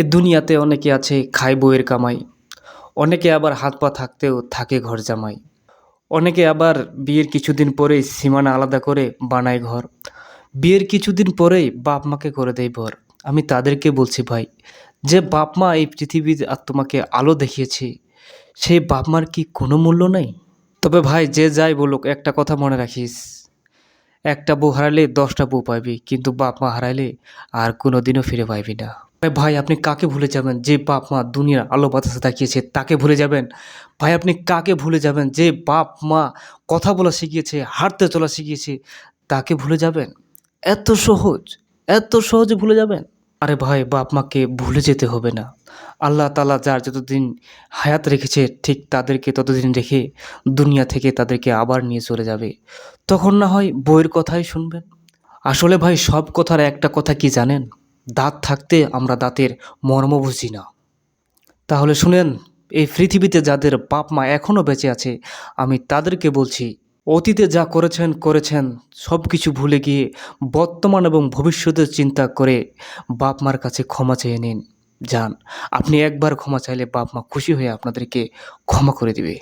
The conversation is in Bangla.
এ দুনিয়াতে অনেকে আছে খায় বইয়ের কামাই, অনেকে আবার হাত পা থাকতেও থাকে ঘর জামাই, অনেকে আবার বিয়ের কিছুদিন পরেই সীমানা আলাদা করে বানায় ঘর। বিয়ের কিছুদিন পরেই বাপ মাকে করে দেয় বর। আমি তাদেরকে বলছি, ভাই, যে বাপ মা এই পৃথিবীর আর তোমাকে আলো দেখিয়েছে, সেই বাপ মার কি কোনো মূল্য নেই? তবে ভাই, যে যাই বলুক, একটা কথা মনে রাখিস একটা বউ হারালে দশটা বউ পাইবি, কিন্তু বাপ মা হারাইলে আর কোনোদিনও ফিরে পাইবি না। ভাই আপনি কাকে ভুলে যাবেন যে বাপ মা দুনিয়ার আলো বাতাসে তাকিয়েছে? তাকে ভুলে যাবেন? ভাই, আপনি কাকে ভুলে যাবেন যে বাপ মা কথা বলা শিখিয়েছে, হাঁটতে চলা শিখিয়েছে? তাকে ভুলে যাবেন? এত সহজ, এত সহজে ভুলে যাবেন? আরে ভাই, বাপ মাকে ভুলে যেতে হবে না। আল্লাহ তালা যার যতদিন হায়াত রেখেছে, ঠিক তাদেরকে ততদিন রেখে দুনিয়া থেকে তাদেরকে আবার নিয়ে চলে যাবে। তখন না হয় বইয়ের কথাই শুনবেন। আসলে ভাই, সব কথার একটা কথা কি জানেন? দাঁত থাকতে আমরা দাঁতের মর্ম বুঝি না। তাহলে শুনেন, এই পৃথিবীতে যাদের বাপ মা এখনও বেঁচে আছে, আমি তাদেরকে বলছি অতীতে যা করেছেন করেছেন সব কিছু ভুলে গিয়ে বর্তমান এবং ভবিষ্যতের চিন্তা করে বাপ মার কাছে ক্ষমা চেয়ে নিন। যান, আপনি একবার ক্ষমা চাইলে বাপ মা খুশি হয়ে আপনাদেরকে ক্ষমা করে দিবে।